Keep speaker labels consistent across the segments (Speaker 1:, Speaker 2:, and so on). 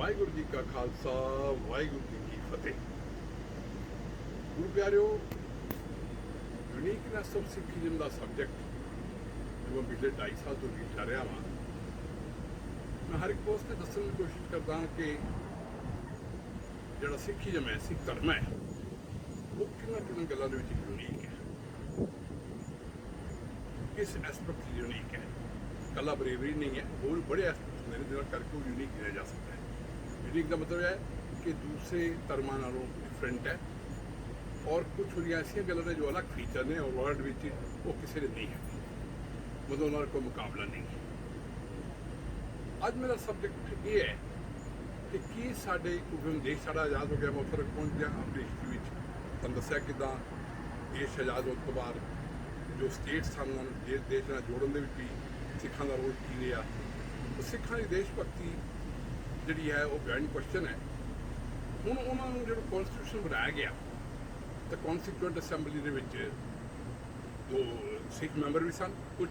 Speaker 1: ਵਾਹਿਗੁਰੂ ਜੀ ਕਾ ਖਾਲਸਾ, ਵਾਹਿਗੁਰੂ ਜੀ ਕੀ ਫਤਿਹ। ਗੁਰੂ ਪਿਆਰਿਓ ਯੂਨੀਕਨੈਸ ਆਫ ਸਿੱਖੀਜ਼ਮ ਦਾ ਸਬਜੈਕਟ ਜੋ ਪਿਛਲੇ 2.5 ਸਾਲ ਤੋਂ ਵੀ ਕਰ ਰਿਹਾ ਹਾਂ ਮੈਂ ਹਰ ਇੱਕ ਪੋਸਟ ਤੇ ਦੱਸਣ ਦੀ ਕੋਸ਼ਿਸ਼ ਕਰਦਾ ਹਾਂ ਕਿ ਜਿਹੜਾ ਸਿੱਖੀਜ਼ਮ ਹੈ ਸਿੱਖ ਧਰਮ ਹੈ, ਉਹ ਕਿੰਨਾ ਕਿੰਨਾ ਗੱਲਾਂ ਦੇ ਵਿੱਚ ਯੂਨੀਕ ਹੈ। ਕਿਸ ਐਸਪੈਕਟ ਯੂਨੀਕ ਹੈ? ਕੱਲਾ ਬਰੇਵਰੀ ਨਹੀਂ ਹੈ, ਹੋਰ ਬੜੇ ਐਸਪੈਕਟ ਹੁੰਦੇ ਨੇ ਜਿਹਨਾਂ ਕਰਕੇ ਉਹ ਯੂਨੀਕ ਕਿਹਾ ਜਾ ਸਕਦਾ ਹੈ। ਯੂਨੀਕ ਦਾ ਮਤਲਬ ਹੈ ਕਿ ਦੂਸਰੇ ਧਰਮਾਂ ਨਾਲੋਂ ਡਿਫਰੈਂਟ ਹੈ। ਔਰ ਕੁਝ ਹੋਈਆਂ ਐਸੀਆਂ ਗੱਲਾਂ ਨੇ ਜੋ ਅਲੱਗ ਫੀਚਰ ਨੇ ਔਰ ਵਰਲਡ ਵਿੱਚ ਉਹ ਕਿਸੇ ਨੇ ਨਹੀਂ ਹੈ। ਮਤਲਬ ਉਹਨਾਂ ਦਾ ਕੋਈ ਮੁਕਾਬਲਾ ਨਹੀਂ ਅੱਜ ਮੇਰਾ ਸਬਜੈਕਟ ਇਹ ਹੈ ਕਿ ਕੀ ਸਾਡੇ ਕਿਉਂਕਿ ਦੇਸ਼ ਸਾਡਾ ਆਜ਼ਾਦ ਹੋ ਗਿਆ, ਮੈਂ ਉੱਥੇ ਪਹੁੰਚ ਗਿਆ, ਆਪਣੀ ਹਿਸਟਰੀ ਵਿੱਚ। ਤੁਹਾਨੂੰ ਦੱਸਿਆ ਕਿਦਾਂ ਦੇਸ਼ ਆਜ਼ਾਦ ਹੋਣ ਤੋਂ ਬਾਅਦ ਜੋ ਸਟੇਟ ਸਨ ਦੇਸ਼ ਦੇਸ਼ ਨਾਲ ਜੋੜਨ ਦੇ ਵਿੱਚ ਵੀ ਸਿੱਖਾਂ ਦਾ ਰੋਲ ਕੀ ਰਿਹਾ। ਸਿੱਖਾਂ ਦੀ ਦੇਸ਼ ਭਗਤੀ ਜਿਹੜੀ ਹੈ ਉਹ ਬਿਆਨ ਕੁਐਸਚਨ ਹੈ। ਹੁਣ ਉਹਨਾਂ ਨੂੰ ਜਿਹੜਾ ਕਨਸਟੀਟਿਊਸ਼ਨ ਬਣਾਇਆ ਗਿਆ, ਤਾਂ ਕਨਸਟੀਟਿਊਂਟ ਅਸੈਂਬਲੀ ਦੇ ਵਿੱਚ ਦੋ ਸਿੱਖ ਮੈਂਬਰ ਵੀ ਸਨ ਕੁਝ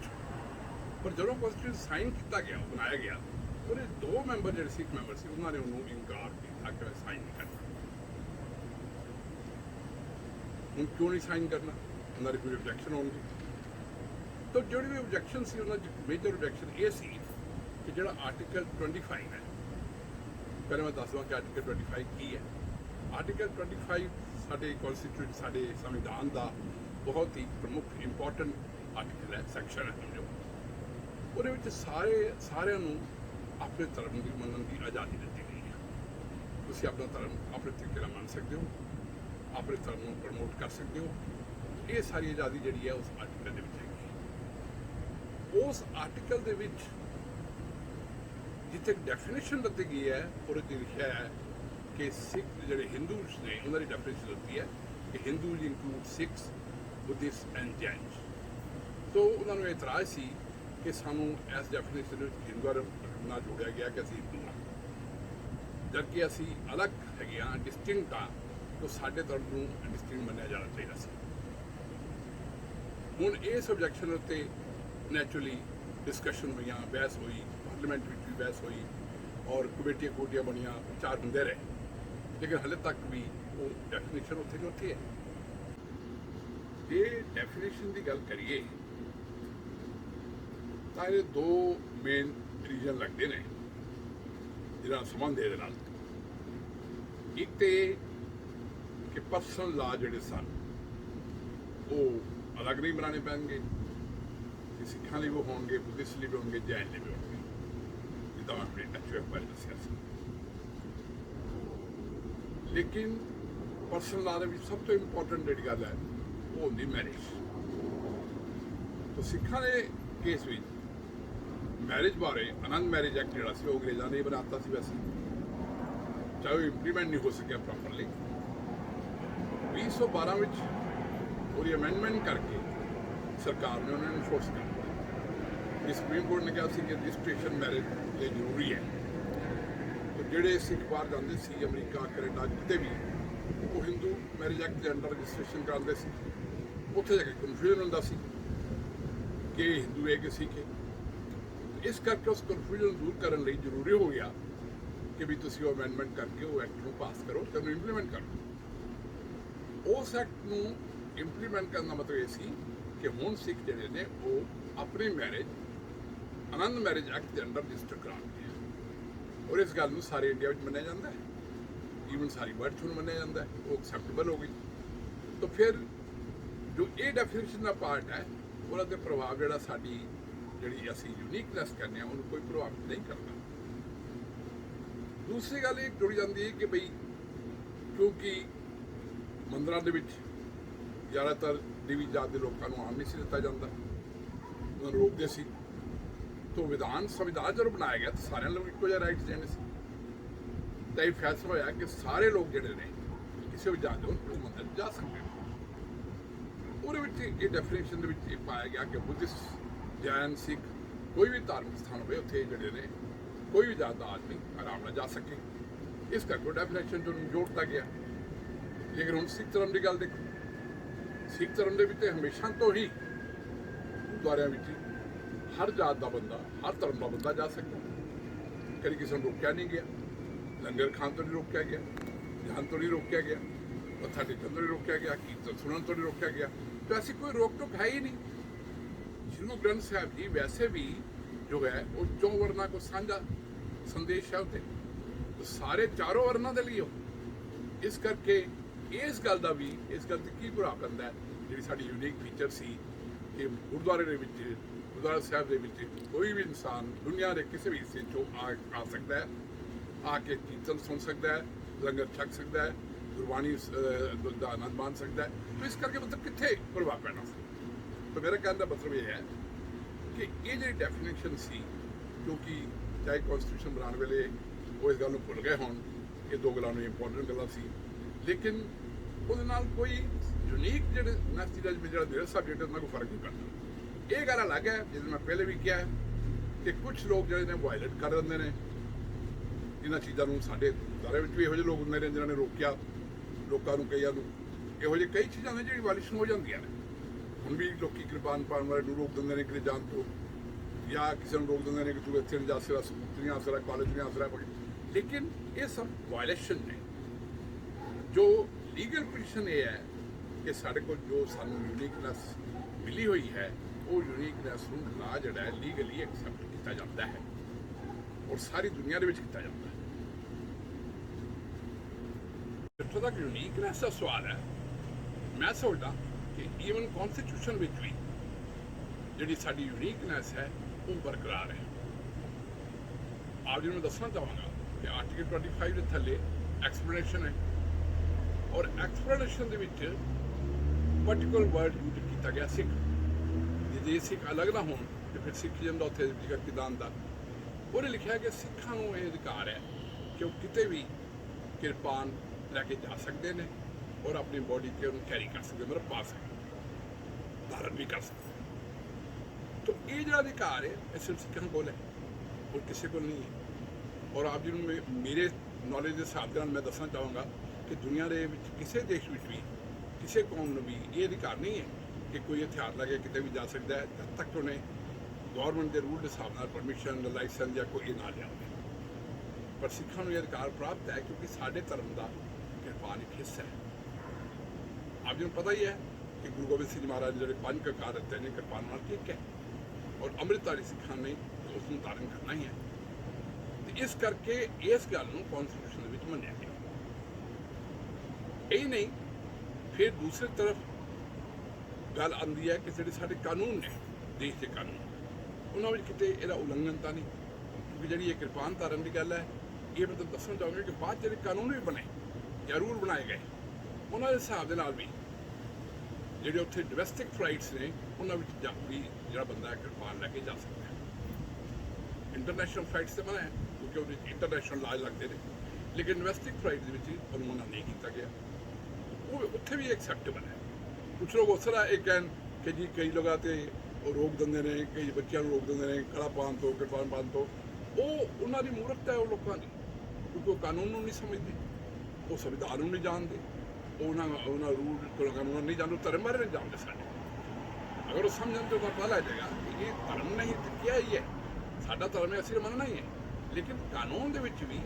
Speaker 1: ਪਰ ਜਦੋਂ ਕਨਸਟੀਟਿਊਸ਼ਨ ਸਾਈਨ ਕੀਤਾ ਗਿਆ, ਬਣਾਇਆ ਗਿਆ ਉਹਦੇ ਦੋ ਮੈਂਬਰ ਜਿਹੜੇ ਸਿੱਖ ਮੈਂਬਰ ਸੀ, ਉਹਨਾਂ ਨੇ ਉਹਨੂੰ ਇਨਕਾਰ ਕੀਤਾ ਕਿ ਸਾਈਨ ਨਹੀਂ ਕਰਨਾ। ਹੁਣ ਕਿਉਂ ਨਹੀਂ ਸਾਈਨ ਕਰਨਾ? ਉਹਨਾਂ ਦੀ ਕੋਈ ਆਬਜੈਕਸ਼ਨ ਹੋਣਗੇ। ਤਾਂ ਜਿਹੜੀ ਵੀ ਆਬਜੈਕਸ਼ਨ ਸੀ, ਉਹਨਾਂ ਦੀ ਮੇਜਰ ਆਬਜੈਕਸ਼ਨ ਇਹ ਸੀ ਕਿ ਜਿਹੜਾ ਆਰਟੀਕਲ 25 ਹੈ ਪਹਿਲਾਂ ਮੈਂ ਦੱਸਦਾ ਕਿ ਆਰਟੀਕਲ 25 ਕੀ ਹੈ। ਆਰਟੀਕਲ 25 ਸਾਡੇ ਕਨਸਟੀਟਿਊਸ਼ਨ ਸਾਡੇ ਸੰਵਿਧਾਨ ਦਾ ਬਹੁਤ ਹੀ ਪ੍ਰਮੁੱਖ ਇੰਪੋਰਟੈਂਟ ਆਰਟੀਕਲ ਹੈ ਸੈਕਸ਼ਨ ਹੈ ਸਮਝੋ। ਉਹਦੇ ਵਿੱਚ ਸਾਰੇ, ਸਾਰਿਆਂ ਨੂੰ ਆਪਣੇ ਧਰਮ ਦੀ ਮੰਨਣ ਦੀ ਆਜ਼ਾਦੀ ਦਿੱਤੀ ਗਈ ਹੈ। ਤੁਸੀਂ ਆਪਣਾ ਧਰਮ ਆਪਣੇ ਤਰੀਕੇ ਨਾਲ ਮੰਨ ਸਕਦੇ ਹੋ, ਆਪਣੇ ਧਰਮ ਨੂੰ ਪ੍ਰਮੋਟ ਕਰ ਸਕਦੇ ਹੋ। ਇਹ ਸਾਰੀ ਆਜ਼ਾਦੀ ਜਿਹੜੀ ਹੈ ਉਸ ਆਰਟੀਕਲ ਦੇ ਵਿੱਚ ਹੈਗੀ ਹੈ। ਉਸ ਆਰਟੀਕਲ ਦੇ ਵਿੱਚ ਜਿੱਥੇ ਡੈਫੀਨੇਸ਼ਨ ਦਿੱਤੀ ਗਈ ਹੈ ਉਹਦੇ ਤੇ ਲਿਖਿਆ ਹੈ ਕਿ ਸਿੱਖ ਜਿਹੜੇ ਹਿੰਦੂਸ ਨੇ, ਉਹਨਾਂ ਦੀ ਡੈਫੀਨੇਸ਼ਨ ਦਿੱਤੀ ਹੈ ਕਿ Hindu include Sikhs Buddhists and Jains ਤੋਂ ਉਹਨਾਂ ਨੂੰ ਇਤਰਾਜ਼ ਸੀ ਕਿ ਸਾਨੂੰ ਇਸ ਡੈਫੀਨੇਸ਼ਨ ਵਿੱਚ ਹਿੰਦੂਆਂ ਨਾਲ ਜੋੜਿਆ ਗਿਆ ਕਿ ਅਸੀਂ ਹਿੰਦੂ ਹਾਂ। ਜਦਕਿ ਅਸੀਂ ਅਲੱਗ ਹੈਗੇ ਹਾਂ ਡਿਸਟਿੰਕਟ ਹਾਂ, ਤਾਂ ਸਾਡੇ ਧਰਮ ਨੂੰ ਡਿਸਟਿੰਕਟ ਮੰਨਿਆ ਜਾਣਾ ਚਾਹੀਦਾ ਸੀ। ਹੁਣ ਇਸ ਆਬਜੈਕਸ਼ਨ ਉੱਤੇ ਨੈਚੁਰਲੀ ਡਿਸਕਸ਼ਨ ਹੋਈਆਂ, ਬਹਿਸ ਹੋਈ। ਪਾਰਲੀਮੈਂਟ ਵਿੱਚ ਵੀ ਬਹਿਸ ਹੋਈ ਔਰ ਕਮੇਟੀਆਂ ਕੋਟੀਆਂ ਬਣੀਆਂ, ਚਾਰ ਹੁੰਦੇ ਰਹੇ। ਲੇਕਿਨ ਹਲੇ ਤੱਕ ਵੀ ਉਹ ਡੈਫੀਨੇਸ਼ਨ ਉੱਥੇ ਦੀ ਉੱਥੇ ਹੈ। ਜੇ ਡੈਫੀਨੇਸ਼ਨ ਦੀ ਗੱਲ ਕਰੀਏ, ਤਾਂ ਇਹ ਦੋ ਮੇਨ ਰੀਜਨ ਲੱਗਦੇ ਨੇ ਜਿਹੜਾ ਸੰਬੰਧ ਇਹਦੇ ਨਾਲ। ਇੱਕ ਤੇ ਕਿ ਪਰਸਨਲ ਲਾ ਜਿਹੜੇ ਸਨ, ਉਹ ਅਲੱਗ ਨਹੀਂ ਬਣਾਣੇ ਪੈਣਗੇ। ਕਿ ਸਿੱਖਾਂ ਲਈ ਉਹ ਹੋਣਗੇ ਬੁੱਧਿਸਟ ਲਈ ਵੀ ਹੋਣਗੇ, ਜੈਨ ਲਈ ਵੀ ਹੋਣਗੇ ਜਿੱਦਾਂ ਮੈਂ ਆਪਣੇ ਟੱਚ ਬਾਰੇ ਦੱਸਿਆ ਸੀ ਲੇਕਿਨ ਪਰਸਨਲ ਲਾ ਦੇ ਵਿੱਚ ਸਭ ਤੋਂ ਇੰਪੋਰਟੈਂਟ ਜਿਹੜੀ ਗੱਲ ਹੈ ਉਹ ਹੁੰਦੀ ਮੈਰਿਜ ਤਾਂ ਸਿੱਖਾਂ ਦੇ ਕੇਸ ਵਿੱਚ ਮੈਰਿਜ ਬਾਰੇ ਆਨੰਦ ਮੈਰਿਜ ਐਕਟ ਜਿਹੜਾ ਸੀ ਉਹ ਅੰਗਰੇਜ਼ਾਂ ਨੇ ਬਣਾਤਾ ਸੀ ਵੈਸੇ ਚਾਹੇ ਉਹ ਇੰਪਲੀਮੈਂਟ ਨਹੀਂ ਹੋ ਸਕਿਆ ਪ੍ਰੋਪਰਲੀ 2012 ਵਿੱਚ ਉਹਦੀ ਅਮੈਂਡਮੈਂਟ ਕਰਕੇ ਸਰਕਾਰ ਨੇ ਉਹਨਾਂ ਨੂੰ ਫੋਰਸ ਕਰ ਸੁਪਰੀਮ ਕੋਰਟ ਨੇ ਕਿਹਾ ਸੀ ਕਿ ਰਜਿਸਟ੍ਰੇਸ਼ਨ ਮੈਰਿਜ ਲਈ ਜ਼ਰੂਰੀ ਹੈ। ਜਿਹੜੇ ਸਿੱਖ ਬਾਹਰ ਜਾਂਦੇ ਸੀ, ਅਮਰੀਕਾ, ਕੈਨੇਡਾ, ਕਿਤੇ ਵੀ, ਉਹ ਹਿੰਦੂ ਮੈਰਿਜ ਐਕਟ ਦੇ ਅੰਡਰ ਰਜਿਸਟ੍ਰੇਸ਼ਨ ਕਰਾਉਂਦੇ ਸੀ। ਉੱਥੇ ਜਾ ਕੇ ਕਨਫਿਊਜ਼ਨ ਹੁੰਦਾ ਸੀ ਕਿ ਹਿੰਦੂ ਹੈ ਕਿ ਸਿੱਖ ਹੈ। ਇਸ ਕਰਕੇ ਉਸ ਕਨਫਿਊਜ਼ਨ ਦੂਰ ਕਰਨ ਲਈ ਜ਼ਰੂਰੀ ਹੋ ਗਿਆ ਕਿ ਵੀ ਤੁਸੀਂ ਉਹ ਅਮੈਂਡਮੈਂਟ ਕਰਕੇ ਉਹ ਐਕਟ ਨੂੰ ਪਾਸ ਕਰੋ ਤੇ ਉਹਨੂੰ ਇੰਪਲੀਮੈਂਟ ਕਰੋ। ਉਸ ਐਕਟ ਨੂੰ ਇੰਪਲੀਮੈਂਟ ਕਰਨ ਦਾ ਮਤਲਬ ਇਹ ਸੀ ਕਿ ਹੁਣ ਸਿੱਖ ਜਿਹੜੇ ਨੇ, ਉਹ ਆਪਣੀ ਮੈਰਿਜ ਆਨੰਦ ਮੈਰਿਜ ਐਕਟ ਦੇ ਅੰਡਰ ਰਜਿਸਟਰ ਕਰਾਉਣਗੇ ਔਰ ਇਸ ਗੱਲ ਨੂੰ ਸਾਰੇ ਇੰਡੀਆ ਵਿੱਚ ਮੰਨਿਆ ਜਾਂਦਾ ਹੈ। ਈਵਨ ਸਾਰੀ ਵਰਲਡ 'ਚ ਹੁਣ ਮੰਨਿਆ ਜਾਂਦਾ ਹੈ। ਉਹ ਐਕਸੈਪਟੇਬਲ ਹੋ ਗਈ। ਤਾਂ ਫਿਰ ਜੋ ਇਹ ਡੈਫੀਨੇਸ਼ਨ ਦਾ ਪਾਰਟ ਹੈ, ਉਹਦਾ ਤੇ ਪ੍ਰਭਾਵ ਜਿਹੜਾ ਸਾਡੀ ਜਿਹੜੀ ਅਸੀਂ ਯੂਨੀਕਨੈਸ ਕਹਿੰਦੇ ਆ ਉਹਨੂੰ ਕੋਈ ਪ੍ਰਭਾਵਿਤ ਨਹੀਂ ਕਰਦਾ। ਦੂਸਰੀ ਗੱਲ ਇਹ ਜੁੜ ਜਾਂਦੀ ਹੈ ਕਿ ਬਈ ਕਿਉਂਕਿ ਮੰਦਰਾਂ ਦੇ ਵਿੱਚ ਜ਼ਿਆਦਾਤਰ ਦੇਵੀ ਜਾਤ ਦੇ ਲੋਕਾਂ ਨੂੰ ਆਮ ਨਹੀਂ ਸੀ ਦਿੱਤਾ ਜਾਂਦਾ। ਉਹਨਾਂ ਰੋਕਦੇ ਸੀ। ਤੋਂ ਵਿਧਾਨ ਸੰਵਿਧਾਨ ਜਦੋਂ ਬਣਾਇਆ ਗਿਆ ਤਾਂ ਸਾਰਿਆਂ ਨੂੰ ਇੱਕੋ ਜਿਹਾ ਰਾਈਟਸ ਦੇਣੇ ਸੀ। ਤਾਂ ਇਹ ਫੈਸਲਾ ਹੋਇਆ ਕਿ ਸਾਰੇ ਲੋਕ ਜਿਹੜੇ ਨੇ ਕਿਸੇ ਵੀ ਜਾਤ ਦੇ ਉਹ ਮੰਦਰ ਜਾ ਸਕਦੇ ਨੇ। ਉਹਦੇ ਵਿੱਚ ਇਹ ਡੈਫੀਨੇਸ਼ਨ ਦੇ ਵਿੱਚ ਇਹ ਪਾਇਆ ਗਿਆ ਕਿ ਬੁੱਧਿਸਟ ਜੈਨ ਸਿੱਖ ਕੋਈ ਵੀ ਧਾਰਮਿਕ ਸਥਾਨ ਹੋਵੇ, ਉੱਥੇ ਜਿਹੜੇ ਨੇ ਕੋਈ ਵੀ ਜਾਤ ਦਾ ਆਦਮੀ ਆਰਾਮ ਨਾਲ ਜਾ ਸਕੇ। ਇਸ ਕਰਕੇ ਡੈਫੀਨੇਸ਼ਨ ਨੂੰ ਜੋੜਤਾ ਗਿਆ। ਲੇਕਿਨ ਹੁਣ ਸਿੱਖ ਧਰਮ ਦੀ ਗੱਲ ਦੇਖੋ। ਸਿੱਖ ਧਰਮ ਦੇ ਵਿੱਚ ਤੇ ਹਮੇਸ਼ਾ ਤੋਂ ਹੀ ਗੁਰਦੁਆਰਿਆਂ ਵਿੱਚ ਹਰ ਜਾਤ ਦਾ ਬੰਦਾ, ਹਰ ਧਰਮ ਦਾ ਬੰਦਾ ਜਾ ਸਕਦਾ। ਕਦੀ ਕਿਸੇ ਨੂੰ ਰੋਕਿਆ ਨਹੀਂ ਗਿਆ। ਲੰਗਰ ਖਾਣ ਤੋਂ ਨਹੀਂ ਰੋਕਿਆ ਗਿਆ। ਜਾਣ ਤੋਂ ਨਹੀਂ ਰੋਕਿਆ ਗਿਆ। ਮੱਥਾ ਟੇਕਣ ਤੋਂ ਨਹੀਂ ਰੋਕਿਆ ਗਿਆ। ਕੀਰਤਨ ਸੁਣਨ ਤੋਂ ਨਹੀਂ ਰੋਕਿਆ ਗਿਆ। ਤਾਂ ਐਸੀ ਕੋਈ ਰੋਕ ਟੋਕ ਹੈ ਹੀ ਨਹੀਂ। ਸ਼੍ਰੀ ਗ੍ਰੰਥ ਸਾਹਿਬ ਜੀ ਵੈਸੇ ਵੀ ਜੋ ਹੈ, ਉਹ ਚੌਂ ਵਰਨਾ ਕੋ ਸਾਂਝਾ ਸੰਦੇਸ਼ ਹੈ ਉਤੇ। ਸਾਰੇ ਚਾਰੋਂ ਵਰਨਾਂ ਦੇ ਲਈ ਉਹ। ਇਸ ਕਰਕੇ ਇਸ ਗੱਲ ਦਾ ਵੀ, ਇਸ ਗੱਲ ਤੇ ਕੀ ਪ੍ਰਭਾਵ ਪੈਂਦਾ ਜਿਹੜੀ ਸਾਡੀ ਯੂਨੀਕ ਫੀਚਰ ਸੀ ਕਿ ਗੁਰਦੁਆਰੇ ਦੇ ਵਿੱਚ ਗੁਰਦੁਆਰਾ ਸਾਹਿਬ ਦੇ ਵਿੱਚ ਕੋਈ ਵੀ ਇਨਸਾਨ ਦੁਨੀਆ ਦੇ ਕਿਸੇ ਵੀ ਹਿੱਸੇ ਚੋਂ ਆ ਆ ਸਕਦਾ ਹੈ, ਆ ਕੇ ਕੀਰਤਨ ਸੁਣ ਸਕਦਾ ਹੈ, ਲੰਗਰ ਛਕ ਸਕਦਾ ਹੈ, ਗੁਰਬਾਣੀ ਦਾ ਆਨੰਦ ਮਾਣ ਸਕਦਾ ਹੈ, ਤਾਂ ਇਸ ਕਰਕੇ ਮਤਲਬ ਕਿੱਥੇ ਪ੍ਰਭਾਵ ਪੈਣਾ ਸੀ? ਤਾਂ ਮੇਰਾ ਕਹਿਣ ਦਾ ਮਤਲਬ ਇਹ ਹੈ ਕਿ ਇਹ ਜਿਹੜੀ ਡੈਫੀਨੇਸ਼ਨ ਸੀ ਕਿਉਂਕਿ ਚਾਹੇ ਕਨਸਟੀਟਿਊਸ਼ਨ ਬਣਾਉਣ ਵੇਲੇ ਉਹ ਇਸ ਗੱਲ ਨੂੰ ਭੁੱਲ ਗਏ ਹੋਣ ਇਹ ਦੋ ਗੱਲਾਂ ਨੂੰ ਇੰਪੋਰਟੈਂਟ ਗੱਲਾਂ ਸੀ, ਲੇਕਿਨ ਉਹਦੇ ਨਾਲ ਕੋਈ ਯੂਨੀਕ ਜਿਹੜੇ ਨੈਸਟੀ ਦਾ ਜਿਹੜਾ ਮੇਰਾ ਸਬਜੈਕਟ ਉਹਨਾਂ ਕੋਈ ਫ਼ਰਕ ਨਹੀਂ ਪੈਂਦਾ। ਇਹ ਗੱਲ ਅਲੱਗ ਹੈ ਜਿਵੇਂ ਮੈਂ ਪਹਿਲੇ ਵੀ ਕਿਹਾ ਕਿ ਕੁਝ ਲੋਕ ਜਿਹੜੇ ਨੇ ਵਾਇਲੇਟ ਕਰ ਦਿੰਦੇ ਨੇ। ਇਹਨਾਂ ਚੀਜ਼ਾਂ ਨੂੰ ਸਾਡੇ ਦਾਰੇ ਵਿੱਚ ਵੀ ਇਹੋ ਜਿਹੇ ਲੋਕ ਹੁੰਦੇ ਨੇ ਜਿਨ੍ਹਾਂ ਨੇ ਰੋਕਿਆ ਲੋਕਾਂ ਨੂੰ, ਕਈਆਂ ਨੂੰ। ਇਹੋ ਜਿਹੇ ਕਈ ਚੀਜ਼ਾਂ ਨੇ ਜਿਹੜੀ ਵਾਲਿਸ਼ਨ ਹੋ ਜਾਂਦੀਆਂ ਨੇ। ਹੁਣ ਵੀ ਲੋਕੀ ਕਿਰਪਾਨ ਪਾਉਣ ਵਾਲੇ ਨੂੰ ਰੋਕ ਦਿੰਦੇ ਨੇ ਕਿ ਜਾਣ ਤੋਂ, ਜਾਂ ਕਿਸੇ ਨੂੰ ਰੋਕ ਦਿੰਦੇ ਨੇ ਕਿ ਤੂੰ ਇੱਥੇ ਨਹੀਂ ਜਾ ਸਕਦਾ ਸਕੂਲ ਨਹੀਂ ਆ ਸਕਦਾ ਕਾਲਜ ਨਹੀਂ ਆ ਸਕਦਾ ਲੇਕਿਨ ਇਹ ਸਭ ਵਾਇਲੇਸ਼ਨ ਨੇ। ਜੋ ਲੀਗਲ ਪੋਜੀਸ਼ਨ ਇਹ ਹੈ ਕਿ ਸਾਡੇ ਕੋਲ ਜੋ ਸਾਨੂੰ ਯੂਨੀਕਨੈਸ ਮਿਲੀ ਹੋਈ ਹੈ ਉਹ ਯੂਨੀਕਨੈਸ ਨੂੰ ਲਾ ਜਿਹੜਾ ਹੈ ਲੀਗਲੀ ਐਕਸੈਪਟ ਕੀਤਾ ਜਾਂਦਾ ਹੈ ਔਰ ਸਾਰੀ ਦੁਨੀਆ ਦੇ ਵਿੱਚ ਕੀਤਾ ਜਾਂਦਾ ਹੈ। ਜਿੱਥੋਂ ਤੱਕ ਯੂਨੀਕਨੈਸ ਦਾ ਸਵਾਲ ਹੈ। ਮੈਂ ਸੋਚਦਾ ਕਿ ਈਵਨ ਕਨਸਟੀਟਿਊਸ਼ਨ ਵਿੱਚ ਵੀ ਜਿਹੜੀ ਸਾਡੀ ਯੂਨੀਕਨੈਸ ਹੈ, ਉਹ ਬਰਕਰਾਰ ਹੈ। ਆਪ ਜੀ ਨੂੰ ਦੱਸਣਾ ਚਾਹਾਂਗਾ ਕਿ ਆਰਟੀਕਲ 25 ਦੇ ਥੱਲੇ ਐਕਸਪਲੇਨੇਸ਼ਨ ਹੈ ਔਰ ਐਕਸਪਲੇਨੇਸ਼ਨ ਦੇ ਵਿੱਚ ਪਾਰਟਿਕੂਲਰ ਵਰਡ ਯੂਜ਼ ਕੀਤਾ ਗਿਆ ਸਿੱਖ ਜੇ ਸਿੱਖ ਅਲੱਗ ਨਾ ਹੋਣ, ਤੇ ਫਿਰ ਸਿੱਖ ਦਾ ਉੱਥੇ ਜਿਹੜਾ ਕਿਦਾਨ ਦਾ ਉਹਨੇ ਲਿਖਿਆ ਕਿ ਸਿੱਖਾਂ ਨੂੰ ਇਹ ਅਧਿਕਾਰ ਹੈ ਕਿ ਉਹ ਕਿਤੇ ਵੀ ਕਿਰਪਾਨ ਲੈ ਕੇ ਜਾ ਸਕਦੇ ਨੇ ਔਰ ਆਪਣੀ ਬੋਡੀ ਤੇ ਉਹਨੂੰ ਕੈਰੀ ਕਰ ਸਕਦੇ ਮਤਲਬ ਪਾ ਸਕਦੇ ਧਾਰਨ ਵੀ ਕਰ ਸਕਦੇ ਤੋ ਇਹ ਜਿਹੜਾ ਅਧਿਕਾਰ ਹੈ, ਇਹ ਸਿਰਫ ਸਿੱਖਾਂ ਕੋਲ ਹੈ, ਹੋਰ ਕਿਸੇ ਕੋਲ ਨਹੀਂ ਹੈ। ਔਰ ਆਪ ਜੀ ਨੂੰ ਮੇ- ਮੇਰੇ ਨੌਲੇਜ ਦੇ ਹਿਸਾਬ ਦੇ ਨਾਲ ਮੈਂ ਦੱਸਣਾ ਚਾਹਾਂਗਾ ਕਿ ਦੁਨੀਆ ਦੇ ਵਿੱਚ ਕਿਸੇ ਦੇਸ਼ ਵਿੱਚ ਵੀ, ਕਿਸੇ ਕੌਮ ਨੂੰ ਵੀ ਇਹ ਅਧਿਕਾਰ ਨਹੀਂ ਹੈ ਕਿ ਕੋਈ ਹਥਿਆਰ ਲੈ ਕੇ ਕਿਤੇ ਵੀ ਜਾ ਸਕਦਾ ਹੈ, ਜਦ ਤੱਕ ਉਹਨੇ ਗਵਰਨਮੈਂਟ ਦੇ ਰੂਲ ਦੇ ਹਿਸਾਬ ਨਾਲ ਪਰਮਿਸ਼ਨ ਲਾਇਸੈਂਸ ਜਾਂ ਕੋਈ ਨਾ ਲਿਆ ਲਿਆਵੇ ਪਰ ਸਿੱਖਾਂ ਨੂੰ ਇਹ ਅਧਿਕਾਰ ਪ੍ਰਾਪਤ ਹੈ ਕਿਉਂਕਿ ਸਾਡੇ ਧਰਮ ਦਾ ਕਿਰਪਾਨ ਇੱਕ ਹਿੱਸਾ ਹੈ। ਆਪ ਜੀ ਨੂੰ ਪਤਾ ਹੀ ਹੈ ਕਿ ਗੁਰੂ ਗੋਬਿੰਦ ਸਿੰਘ ਮਹਾਰਾਜ ਜਿਹੜੇ ਪੰਜ ਕਕਾਰ ਦਿੱਤੇ ਨੇ, ਕਿਰਪਾਨ ਨਾਲ ਠੀਕ ਹੈ। ਔਰ ਅੰਮ੍ਰਿਤਧਾਰੀ ਸਿੱਖਾਂ ਨੇ ਉਸ ਨੂੰ ਧਾਰਨ ਕਰਨਾ ਹੀ ਹੈ। ਤੇ ਇਸ ਕਰਕੇ ਇਸ ਗੱਲ ਨੂੰ ਕਨਸਟੀਟਿਊਸ਼ਨ ਦੇ ਵਿੱਚ ਮੰਨਿਆ ਗਿਆ। ਇਹ ਨਹੀਂ, ਫਿਰ ਦੂਸਰੀ ਤਰਫ ਗੱਲ ਆਉਂਦੀ ਹੈ ਕਿ ਜਿਹੜੇ ਸਾਡੇ ਕਾਨੂੰਨ ਨੇ, ਦੇਸ਼ ਦੇ ਕਾਨੂੰਨ, ਉਹਨਾਂ ਵਿੱਚ ਕਿਤੇ ਇਹਦਾ ਉਲੰਘਣ ਤਾਂ ਨਹੀਂ। ਕਿਉਂਕਿ ਜਿਹੜੀ ਇਹ ਕਿਰਪਾਨ ਧਾਰਨ ਦੀ ਗੱਲ ਹੈ, ਇਹ ਮੈਂ ਤੁਹਾਨੂੰ ਦੱਸਣਾ ਚਾਹੁੰਦਾ ਕਿ ਬਾਅਦ ਜਿਹੜੇ ਕਾਨੂੰਨ ਵੀ ਬਣੇ, ਜ਼ਰੂਰ ਬਣਾਏ ਗਏ। ਉਹਨਾਂ ਦੇ ਹਿਸਾਬ ਦੇ ਨਾਲ ਵੀ ਜਿਹੜੇ ਉੱਥੇ ਡੋਮੈਸਟਿਕ ਫਲਾਈਟਸ ਨੇ, ਉਹਨਾਂ ਵਿੱਚ ਜਾ ਵੀ ਜਿਹੜਾ ਬੰਦਾ ਕਿਰਪਾਨ ਲੈ ਕੇ ਜਾ ਸਕਦਾ ਹੈ। ਇੰਟਰਨੈਸ਼ਨਲ ਫਲਾਈਟਸ ਤੇ ਮਨਾ ਹੈ ਕਿਉਂਕਿ ਉਹਦੇ ਇੰਟਰਨੈਸ਼ਨਲ ਲਾਜ ਲੱਗਦੇ ਨੇ। ਲੇਕਿਨ ਡੋਮੈਸਟਿਕ ਫਲਾਈਟ ਦੇ ਵਿੱਚ ਉਹਨੂੰ ਮਨਾ ਨਹੀਂ ਕੀਤਾ ਗਿਆ। ਉਹ ਉੱਥੇ ਵੀ ਐਕਸੈਪਟੇਬਲ ਹੈ ਕੁਝ ਲੋਕ ਉਸ ਤਰ੍ਹਾਂ ਇਹ ਕਹਿਣ ਕਿ ਜੀ ਕਈ ਲੋਕਾਂ ਤੇ ਉਹ ਰੋਕ ਦਿੰਦੇ ਨੇ, ਕਈ ਬੱਚਿਆਂ ਨੂੰ ਰੋਕ ਦਿੰਦੇ ਨੇ ਕੜਾ ਪਾਉਣ ਤੋਂ, ਕਿਰਪਾਨ ਪਾਉਣ ਤੋਂ। ਉਹ ਉਹਨਾਂ ਦੀ ਮੂਰਖਤਾ ਹੈ ਉਹ ਲੋਕਾਂ ਦੀ, ਕਿਉਂਕਿ ਉਹ ਕਾਨੂੰਨ ਨੂੰ ਨਹੀਂ ਸਮਝਦੇ, ਉਹ ਸੰਵਿਧਾਨ ਨੂੰ ਨਹੀਂ ਜਾਣਦੇ ਉਹ ਉਹਨਾਂ ਉਹਨਾਂ ਰੂਲ ਕਾਨੂੰਨ ਨੂੰ ਨਹੀਂ ਜਾਣਦੇ ਧਰਮ ਬਾਰੇ ਨਹੀਂ ਜਾਣਦੇ ਸਾਡੇ। ਅਗਰ ਉਹ ਸਮਝਣ 'ਤੇ ਤੋਂ ਪਤਾ ਲੱਗ ਜਾਏਗਾ ਕਿ ਇਹ ਧਰਮ ਨਹੀਂ, ਤੇ ਕੀ ਹੀ ਹੈ। ਸਾਡਾ ਧਰਮ ਹੈ, ਅਸੀਂ ਤਾਂ ਮੰਨਣਾ ਹੀ ਹੈ। ਲੇਕਿਨ ਕਾਨੂੰਨ ਦੇ ਵਿੱਚ ਵੀ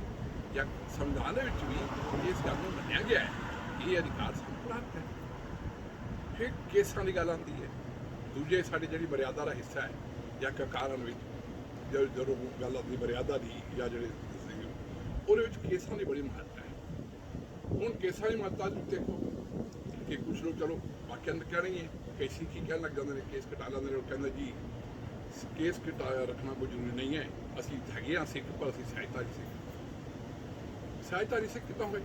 Speaker 1: ਜਾਂ ਸੰਵਿਧਾਨ ਦੇ ਵਿੱਚ ਵੀ ਇਸ ਗੱਲ ਨੂੰ ਮੰਨਿਆ ਗਿਆ ਹੈ ਇਹ ਅਧਿਕਾਰ ਸਾਨੂੰ ਪ੍ਰਾਪਤ ਹੈ। ਫਿਰ ਕੇਸਾਂ ਦੀ ਗੱਲ ਆਉਂਦੀ ਹੈ? ਦੂਜੇ ਸਾਡੀ ਜਿਹੜੀ ਮਰਿਆਦਾ ਦਾ ਹਿੱਸਾ ਹੈ, ਜਾਂ ਕਕਾਰਨ ਵਿੱਚ ਜਦੋਂ ਗੱਲ ਆਉਂਦੀ ਮਰਿਆਦਾ ਦੀ, ਜਾਂ ਜਿਹੜੇ ਉਹਦੇ ਵਿੱਚ ਕੇਸਾਂ ਦੀ ਬੜੀ ਮਹੱਤਤਾ ਹੈ? ਹੁਣ ਕੇਸਾਂ ਦੀ ਮਹੱਤਤਾ ਨੂੰ ਦੇਖੋ, ਕਿ ਕੁਝ ਲੋਕ ਚਲੋ ਵਾਕਿਆ ਤਾਂ ਕਹਿਣੀ ਹੈ ਕਿ ਸਿੱਖੀ ਕਹਿਣ ਲੱਗ ਜਾਂਦੇ ਨੇ, ਕੇਸ ਕਟਾ ਲੈਂਦੇ ਨੇ, ਉਹ ਕਹਿੰਦੇ ਜੀ, ਕੇਸ ਕਟਾਇਆ ਰੱਖਣਾ ਕੋਈ ਜ਼ਰੂਰੀ ਨਹੀਂ ਹੈ, ਅਸੀਂ ਹੈਗੇ ਹਾਂ ਸਿੱਖ, ਪਰ ਅਸੀਂ ਸਹਾਇਤਾ ਨਹੀਂ ਸਿੱਖ। ਸਹਾਇਤਾ ਨਹੀਂ ਸਿੱਖ ਕਿੱਦਾਂ ਹੋਏ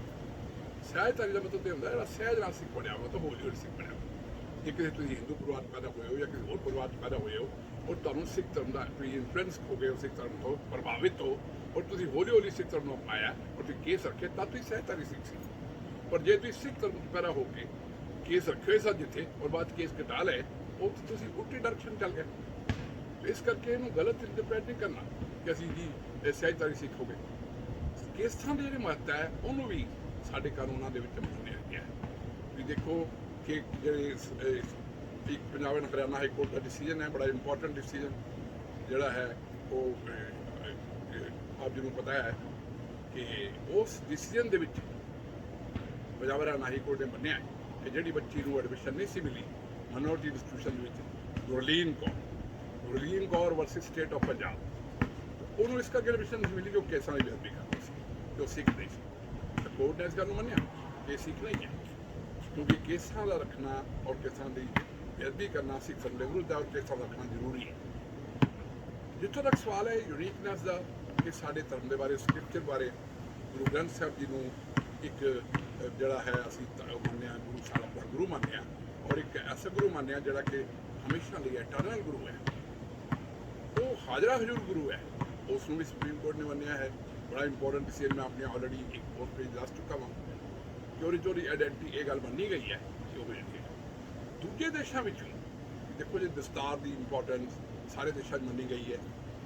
Speaker 1: ਸਹਾਇਤਾਰੀ ਦਾ ਮਤਲਬ ਇਹ ਹੁੰਦਾ ਜਿਹੜਾ ਸਹਿਜ ਨਾਲ ਸਿੱਖ ਬਣਿਆ ਹੋਇਆ ਤਾਂ ਹੌਲੀ ਹੌਲੀ ਸਿੱਖ ਬਣਿਆ ਹੋਇਆ। ਜੇ ਕਿਸੇ ਤੁਸੀਂ ਹਿੰਦੂ ਪਰਿਵਾਰ 'ਚ ਪੈਦਾ ਹੋਏ ਹੋ ਜਾਂ ਕਿਸੇ ਹੋਰ ਪਰਿਵਾਰ 'ਚ ਪੈਦਾ ਹੋਏ ਹੋ ਔਰ ਤੁਹਾਨੂੰ ਸਿੱਖ ਧਰਮ ਦਾ ਤੁਸੀਂ ਇਨਫਲੂਐਂਸ ਹੋ ਗਏ ਹੋ ਸਿੱਖ ਧਰਮ ਤੋਂ ਪ੍ਰਭਾਵਿਤ ਹੋ ਔਰ ਤੁਸੀਂ ਹੌਲੀ ਹੌਲੀ ਸਿੱਖ ਧਰਮ ਨੂੰ ਅਪਣਾਇਆ ਔਰ ਤੁਸੀਂ ਕੇਸ ਰੱਖੇ ਤਾਂ ਤੁਸੀਂ ਸਹਾਇਤਾਰੀ ਸਿੱਖ ਸੀ ਪਰ ਜੇ ਤੁਸੀਂ ਸਿੱਖ ਧਰਮ ਪੈਦਾ ਹੋ ਕੇ ਕੇਸ ਰੱਖੇ ਹੋਏ ਸਨ ਜਿੱਥੇ ਔਰ ਬਾਅਦ ਕੇਸ ਕਟਾ ਲਏ ਉਹ ਤੁਸੀਂ ਉਲਟੀ ਡਾਇਰੈਕਸ਼ਨ ਚੱਲ ਗਏ ਇਸ ਕਰਕੇ ਇਹਨੂੰ ਗਲਤ ਇੰਟਰਪ੍ਰੀਟ ਨਹੀਂ ਕਰਨਾ ਕਿ ਅਸੀਂ ਜੀ ਇਹ ਸਹਿਜਤਾਰੀ ਸਿੱਖ ਹੋ ਗਏ ਕੇਸ ਥਾਂ ਦੀ ਜਿਹੜੀ ਮਹੱਤਤਾ ਹੈ ਉਹਨੂੰ ਵੀ ਸਾਡੇ ਕਾਨੂੰਨਾਂ ਦੇ ਵਿੱਚ ਮੰਨਿਆ ਗਿਆ ਹੈ ਵੀ ਦੇਖੋ ਕਿ ਜਿਹੜੇ ਇੱਕ Punjab and Haryana high court the decision ਹੈ, ਬੜਾ ਇੰਪੋਰਟੈਂਟ ਡਿਸੀਜਨ ਜਿਹੜਾ ਹੈ, ਉਹ ਆਪ ਜੀ ਨੂੰ ਪਤਾ ਹੈ ਕਿ ਉਸ ਡਿਸੀਜਨ ਦੇ ਵਿੱਚ ਪੰਜਾਬ ਹਰਿਆਣਾ ਹਾਈ ਕੋਰਟ ਨੇ ਮੰਨਿਆ ਕਿ ਜਿਹੜੀ ਬੱਚੀ ਨੂੰ ਐਡਮਿਸ਼ਨ ਨਹੀਂ ਸੀ ਮਿਲੀ ਮਿਨੋਰਟੀ ਇੰਸਟੀਟਿਊਸ਼ਨ ਦੇ ਵਿੱਚ, Gurleen Kaur Gurleen Kaur versus state of Punjab. ਉਹਨੂੰ ਇਸ ਕਰਕੇ ਐਡਮਿਸ਼ਨ ਨਹੀਂ ਮਿਲੀ ਕਿ ਉਹ ਕੇਸਾਂ ਦੀ ਬੇਅਦਬੀ ਕਰਦੀ ਸੀ ਜੋ ਉਹ ਸਿੱਖ ਨਹੀਂ ਸੀ। ਤਾਂ ਕੋਰਟ ਨੇ ਇਸ ਗੱਲ ਨੂੰ ਮੰਨਿਆ। ਕਿ ਇਹ ਸਿੱਖ ਨਹੀਂ ਹੈ। ਕਿਉਂਕਿ ਕੇਸਾਂ ਦਾ ਰੱਖਣਾ ਔਰ ਕੇਸਾਂ ਦੀ ਬੇਅਦਬੀ ਕਰਨਾ ਸਿੱਖ ਧਰਮ ਦੇ ਵਿਰੁੱਧ ਹੈ ਔਰ ਕੇਸਾਂ ਦਾ ਰੱਖਣਾ ਜ਼ਰੂਰੀ ਹੈ। ਜਿੱਥੋਂ ਤੱਕ ਸਵਾਲ ਹੈ ਯੂਨੀਕਨੈਸ ਦਾ ਕਿ ਸਾਡੇ ਧਰਮ ਦੇ ਬਾਰੇ ਸਕ੍ਰਿਪਚਰ ਬਾਰੇ ਗੁਰੂ ਗ੍ਰੰਥ ਸਾਹਿਬ ਜੀ ਨੂੰ ਇੱਕ ਜਿਹੜਾ ਹੈ, ਅਸੀਂ ਉਹ ਮੰਨਿਆ ਗੁਰੂ ਸਾਹਿਬ ਦਾ ਗੁਰੂ ਮੰਨਿਆ ਔਰ ਇੱਕ ਐਸਾ ਗੁਰੂ ਮੰਨਿਆ ਜਿਹੜਾ ਕਿ ਹਮੇਸ਼ਾ ਲਈ ਐਟਰਨਲ ਗੁਰੂ ਹੈ। ਉਹ ਹਾਜ਼ਰਾ ਹਜ਼ੂਰ ਗੁਰੂ ਹੈ। ਉਸ ਨੂੰ ਵੀ ਸੁਪਰੀਮ ਕੋਰਟ ਨੇ ਮੰਨਿਆ ਹੈ। ਬੜਾ ਇੰਪੋਰਟੈਂਟ ਡਿਸੀਜਨ ਮੈਂ ਆਪਣੇ ਆਲਰੇਡੀ ਇੱਕ ਹੋਰ ਪੇਜ ਦੱਸ ਚੁੱਕਾ ਹਾਂ ਕਿ ਉਹਦੀ ਚੋਰੀ ਆਇਡੈਂਟੀ ਇਹ ਗੱਲ ਮੰਨੀ ਗਈ ਹੈ ਕਿ ਉਹ ਹੋਈ ਹੈ ਦੂਜੇ ਦੇਸ਼ਾਂ ਵਿੱਚ ਵੀ, ਦੇਖੋ ਜੇ ਦਸਤਾਰ ਦੀ ਇੰਪੋਰਟੈਂਸ ਸਾਰੇ ਦੇਸ਼ਾਂ 'ਚ ਮੰਨੀ ਗਈ ਹੈ।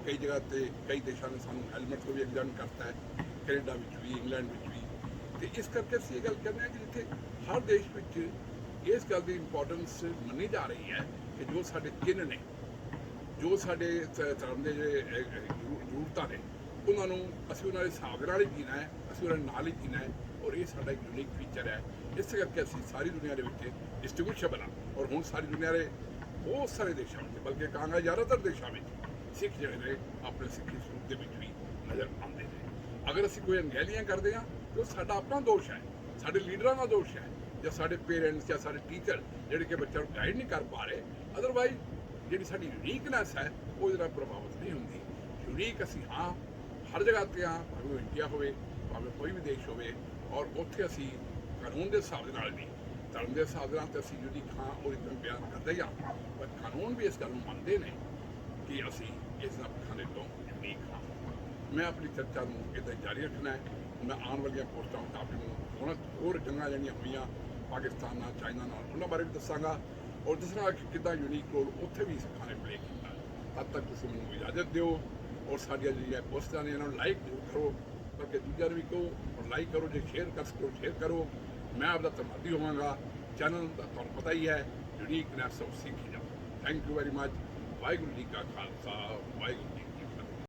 Speaker 1: ਕਈ ਜਗ੍ਹਾ ਤੇ ਕਈ ਦੇਸ਼ਾਂ ਨੇ ਸਾਨੂੰ ਹੈਲਮਟ ਤੋਂ ਵੀ ਐਗਜ਼ਾਮ ਕਰਤਾ ਹੈ। ਕੈਨੇਡਾ ਵਿੱਚ ਵੀ, ਇੰਗਲੈਂਡ ਵਿੱਚ ਵੀ। ਤੇ ਇਸ ਕਰਕੇ ਅਸੀਂ ਇਹ ਗੱਲ ਕਹਿੰਦੇ ਹਾਂ ਕਿ ਜਿੱਥੇ ਹਰ ਦੇਸ਼ ਵਿੱਚ ਇਸ ਗੱਲ ਦੀ ਇੰਪੋਰਟੈਂਸ ਮੰਨੀ ਜਾ ਰਹੀ ਹੈ ਕਿ ਜੋ ਸਾਡੇ ਚਿੰਨ੍ਹ ਨੇ, ਜੋ ਸਾਡੇ ਧਰਮ ਦੇ ਜਿਹੜੇ ਜ਼ਰੂਰਤਾਂ ਨੇ ਉਹਨਾਂ ਨੂੰ ਅਸੀਂ ਉਹਨਾਂ ਦੇ ਹਿਸਾਬ ਦੇ ਨਾਲ ਹੀ ਜੀਣਾ ਹੈ, ਅਸੀਂ ਉਹਨਾਂ ਨਾਲ ਹੀ ਜੀਣਾ ਹੈ ਔਰ ਇਹ ਸਾਡਾ ਇੱਕ ਯੂਨੀਕ ਫੀਚਰ ਹੈ। ਇਸ ਕਰਕੇ ਅਸੀਂ ਸਾਰੀ ਦੁਨੀਆ ਦੇ ਵਿੱਚ ਡਿਸਟ੍ਰੀਬਿਊਸ਼ਨ ਬਣਾ ਔਰ ਹੁਣ ਸਾਰੀ ਦੁਨੀਆ ਦੇ ਬਹੁਤ ਸਾਰੇ ਦੇਸ਼ਾਂ ਵਿੱਚ, ਬਲਕਿ ਕਹਾਂਗਾ ਜ਼ਿਆਦਾਤਰ ਦੇਸ਼ਾਂ ਵਿੱਚ ਸਿੱਖ ਜਿਹੜੇ ਨੇ ਆਪਣੇ ਸਿੱਖੀ ਸਰੂਪ ਦੇ ਵਿੱਚ ਵੀ ਨਜ਼ਰ ਆਉਂਦੇ ਨੇ। ਅਗਰ ਅਸੀਂ ਕੋਈ ਅਣਗਹਿਲੀਆਂ ਕਰਦੇ ਹਾਂ, ਤਾਂ ਉਹ ਸਾਡਾ ਆਪਣਾ ਦੋਸ਼ ਹੈ, ਸਾਡੇ ਲੀਡਰਾਂ ਦਾ ਦੋਸ਼ ਹੈ ਜਾਂ ਸਾਡੇ ਪੇਰੈਂਟਸ ਜਾਂ ਸਾਡੇ ਟੀਚਰ ਜਿਹੜੇ ਕਿ ਬੱਚਿਆਂ ਨੂੰ ਗਾਈਡ ਨਹੀਂ ਕਰ ਪਾ ਰਹੇ ਅਦਰਵਾਈਜ਼ ਜਿਹੜੀ ਸਾਡੀ ਯੂਨੀਕਨੈਸ ਹੈ, ਉਹ ਇਹਦੇ ਨਾਲ ਪ੍ਰਭਾਵਿਤ ਨਹੀਂ ਹੁੰਦੀ। ਯੂਨੀਕ ਅਸੀਂ ਹਾਂ ਹਰ ਜਗ੍ਹਾ ਤੇ ਹਾਂ ਭਾਵੇਂ ਉਹ ਇੰਡੀਆ ਹੋਵੇ, ਭਾਵੇਂ ਕੋਈ ਵੀ ਦੇਸ਼ ਹੋਵੇ, ਔਰ ਉੱਥੇ ਅਸੀਂ ਕਾਨੂੰਨ ਦੇ ਹਿਸਾਬ ਦੇ ਨਾਲ ਵੀ, ਧਰਮ ਦੇ ਹਿਸਾਬ ਦੇ ਨਾਲ ਤੇ ਅਸੀਂ ਯੂਨੀਕ ਹਾਂ ਉਹ ਇਦਾਂ ਬਿਆਨ ਕਰਦੇ ਹਾਂ। ਪਰ ਕਾਨੂੰਨ ਵੀ ਇਸ ਗੱਲ ਨੂੰ ਮੰਨਦੇ ਨੇ ਕਿ ਅਸੀਂ ਇਸ ਨਾਲ ਖਾਣੇ ਤੋਂ ਯੂਨੀਕ ਹਾਂ ਮੈਂ ਆਪਣੀ ਚਰਚਾ ਨੂੰ ਇਦਾਂ ਜਾਰੀ ਰੱਖਣਾ ਹੈ। ਮੈਂ ਆਉਣ ਵਾਲੀਆਂ ਪੋਸਟਾਂ ਮੁਤਾਬਿਕ ਨੂੰ ਹੁਣ ਹੋਰ ਜੰਗਾਂ ਜਿਹੜੀਆਂ ਹੋਈਆਂ, ਪਾਕਿਸਤਾਨ ਨਾਲ, ਚਾਈਨਾ ਨਾਲ, ਉਹਨਾਂ ਬਾਰੇ ਵੀ ਦੱਸਾਂਗਾ। ਔਰ ਦੱਸਣਾ ਕਿ ਕਿੱਦਾਂ ਯੂਨੀਕ ਰੋਲ ਉੱਥੇ ਵੀ ਸਿੱਖਾਂ ਨੇ ਪਲੇ ਕੀਤਾ। ਤਦ ਤੱਕ ਤੁਸੀਂ ਮੈਨੂੰ ਇਜਾਜ਼ਤ ਦਿਓ। ਔਰ ਸਾਡੀਆਂ ਜਿਹੜੀਆਂ ਪੋਸਟਾਂ ਨੇ ਇਹਨਾਂ ਨੂੰ ਲਾਈਕ ਜ਼ਰੂਰ ਕਰੋ। ਕਰਕੇ ਦੂਜਿਆਂ ਨੂੰ ਵੀ ਕਹੋ ਔਰ ਲਾਈਕ ਕਰੋ, ਜੇ ਸ਼ੇਅਰ ਕਰ ਸਕੋ ਸ਼ੇਅਰ ਕਰੋ। ਮੈਂ ਆਪਦਾ ਧੰਨਵਾਦੀ ਹੋਵਾਂਗਾ। ਚੈਨਲ ਦਾ ਤੁਹਾਨੂੰ ਪਤਾ ਹੀ ਹੈ uniqueness of Sikhi the thank you very much Waheguru ji ਕਾ ਖਾਲਸਾ, ਵਾਹਿਗੁਰੂ